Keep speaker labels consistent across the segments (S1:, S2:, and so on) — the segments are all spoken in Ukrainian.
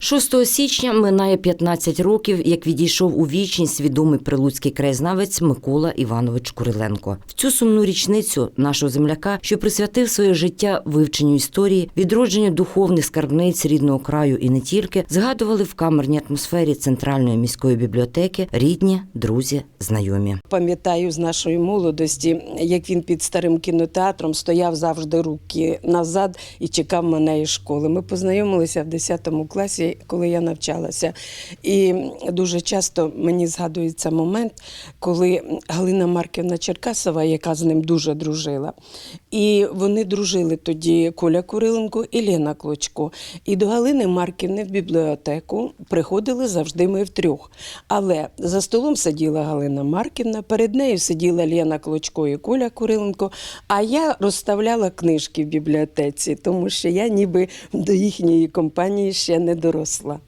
S1: 6 січня минає 15 років, як відійшов у вічність відомий прилуцький краєзнавець Микола Іванович Куриленко. В цю сумну річницю нашого земляка, що присвятив своє життя вивченню історії, відродженню духовних скарбниць рідного краю і не тільки, згадували в камерній атмосфері центральної міської бібліотеки рідні, друзі, знайомі.
S2: Пам'ятаю з нашої молодості, як він під старим кінотеатром стояв завжди руки назад і чекав мене із школи. Ми познайомилися в 10 класі, коли я навчалася. І дуже часто мені згадується момент, коли Галина Марківна Черкасова, яка з ним дуже дружила, і вони дружили тоді Коля Куриленко і Лена Клочко. І до Галини Марківни в бібліотеку приходили завжди ми втрьох. Але за столом сиділа Галина Марківна, перед нею сиділа Лена Клочко і Коля Куриленко, а я розставляла книжки в бібліотеці, тому що я ніби до їхньої компанії ще не доросла.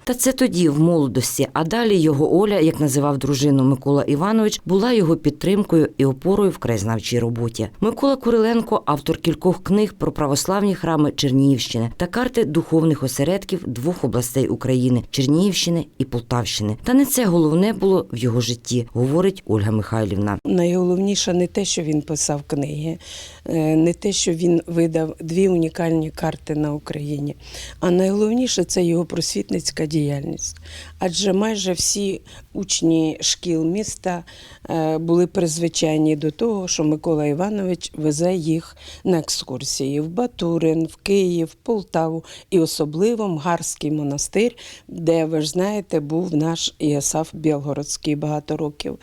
S1: Та це тоді, в молодості, а далі його Оля, як називав дружину Микола Іванович, була його підтримкою і опорою в краєзнавчій роботі. Микола Куриленко автор кількох книг про православні храми Чернігівщини та карти духовних осередків двох областей України Чернігівщини і Полтавщини. Та не це головне було в його житті, говорить Ольга Михайлівна.
S2: Найголовніше не те, що він писав книги, е, не те, що він видав дві унікальні карти на Україні, а найголовніше це його просвітницька діяльність. Адже майже всі учні шкіл міста е, були призвичайні до того, що Микола Іванович везе їх на екскурсії в Батурин, в Київ, Полтаву і особливо Мгарський монастир, де, ви ж знаєте, був наш Іосаф Білгородський багато років.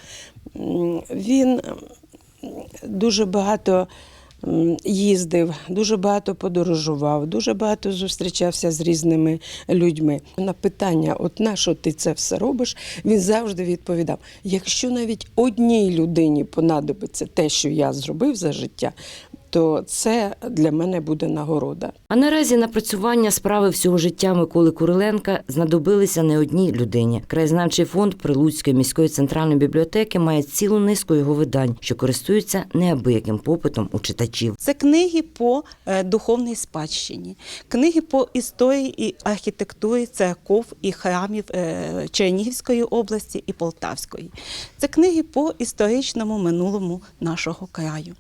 S2: Він дуже багато їздив, дуже багато подорожував, дуже багато зустрічався з різними людьми. На питання, от на що ти це все робиш, він завжди відповідав: якщо навіть одній людині понадобиться те, що я зробив за життя, то це для мене буде нагорода.
S1: А наразі напрацювання справи всього життя Миколи Куриленка знадобилися не одній людині. Краєзнавчий фонд Прилуцької міської центральної бібліотеки має цілу низку його видань, що користуються неабияким попитом у читачів.
S3: Це книги по е, духовній спадщині, книги по історії і архітектурі церков і храмів е, Чернігівської області і Полтавської. Це книги по історичному минулому нашого краю.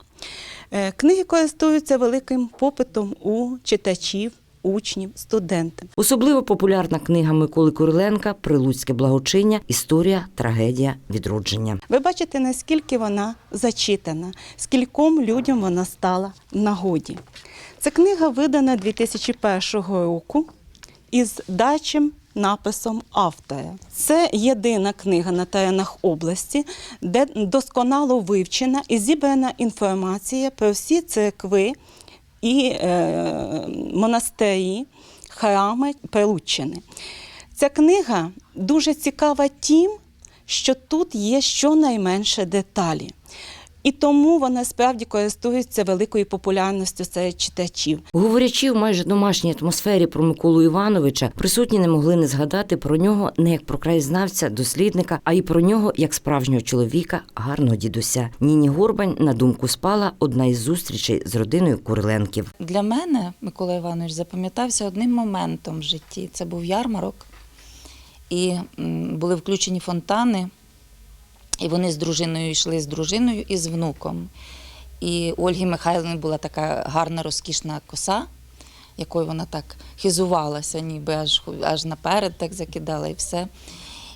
S3: Е, Книги користуються великим попитом у читачів, учнів, студентів.
S1: Особливо популярна книга Миколи Куриленка Прилуцьке благочиння. Історія, трагедія, відродження.
S3: Ви бачите, наскільки вона зачитана, скільком людям вона стала нагоді. Ця книга видана 2001 року із дачим написом автора. Це єдина книга на теренах області, де досконало вивчена і зібрана інформація про всі церкви і е, монастирі, храми Прилуччини. Ця книга дуже цікава тим, що тут є щонайменше деталі. І тому вона справді користується великою популярністю серед читачів.
S1: Говорячи в майже домашній атмосфері про Миколу Івановича, присутні не могли не згадати про нього не як про краєзнавця, дослідника, а й про нього як справжнього чоловіка, гарного дідуся. Ніні Горбань на думку спала одна із зустрічей з родиною Куриленків.
S4: Для мене Микола Іванович запам'ятався одним моментом в житті. Це був ярмарок, і були включені фонтани, і вони з дружиною йшли з дружиною і з внуком. І у Ольги Михайлівни була така гарна розкішна коса, якою вона так хизувалася, ніби аж, аж наперед так закидала і все.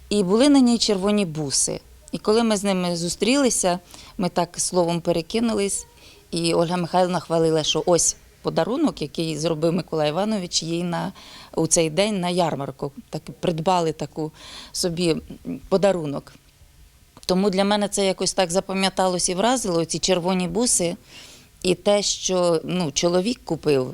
S4: І були на ній червоні буси. І коли ми з ними зустрілися, ми так словом перекинулись, і Ольга Михайловна хвалила, що ось подарунок, який зробив Микола Іванович їй на, у цей день на ярмарку. Так, придбали таку собі подарунок. Тому для мене це якось так запам'яталось і вразило ці червоні буси, і те, що ну, чоловік купив,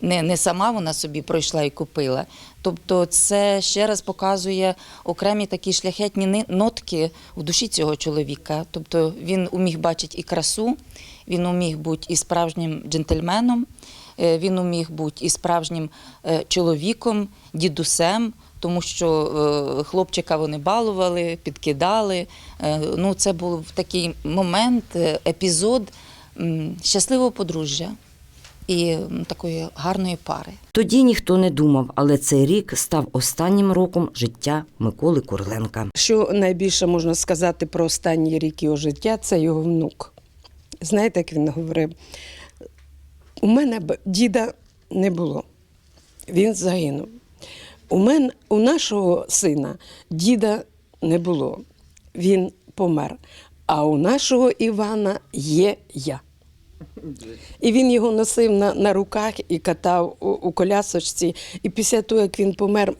S4: не, не сама вона собі пройшла і купила. Тобто, це ще раз показує окремі такі шляхетні нотки в душі цього чоловіка. Тобто він уміг бачити і красу, він уміг бути і справжнім джентльменом, е, він уміг бути і справжнім е, чоловіком, дідусем тому що е, хлопчика вони балували, підкидали. Е, ну, це був такий момент, е, епізод щасливого подружжя. і такої гарної пари.
S1: Тоді ніхто не думав, але цей рік став останнім роком життя Миколи Куриленка.
S2: Що найбільше можна сказати про останні рік його життя, це його внук. Знаєте, як він говорив? У мене б діда не було. Він загинув. У мене, у нашого сина діда не було. Він помер. А у нашого Івана є я. І він його носив на, на руках і катав у, у колясочці. І після того, як він помер,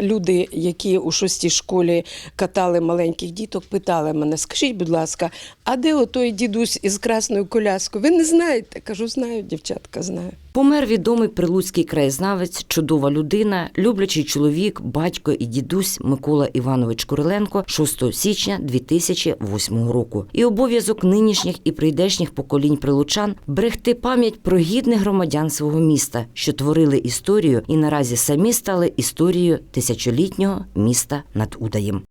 S2: люди, які у шостій школі катали маленьких діток, питали мене: скажіть, будь ласка, а де отой дідусь із красною коляскою? Ви не знаєте? Кажу, знаю, дівчатка, знаю.
S1: Помер відомий прилуцький краєзнавець, чудова людина, люблячий чоловік, батько і дідусь Микола Іванович Куриленко 6 січня 2008 року. І обов'язок нинішніх і прийдешніх поколінь прилучан берегти пам'ять про гідних громадян свого міста, що творили історію і наразі самі стали історією тисячолітнього міста над Удаєм.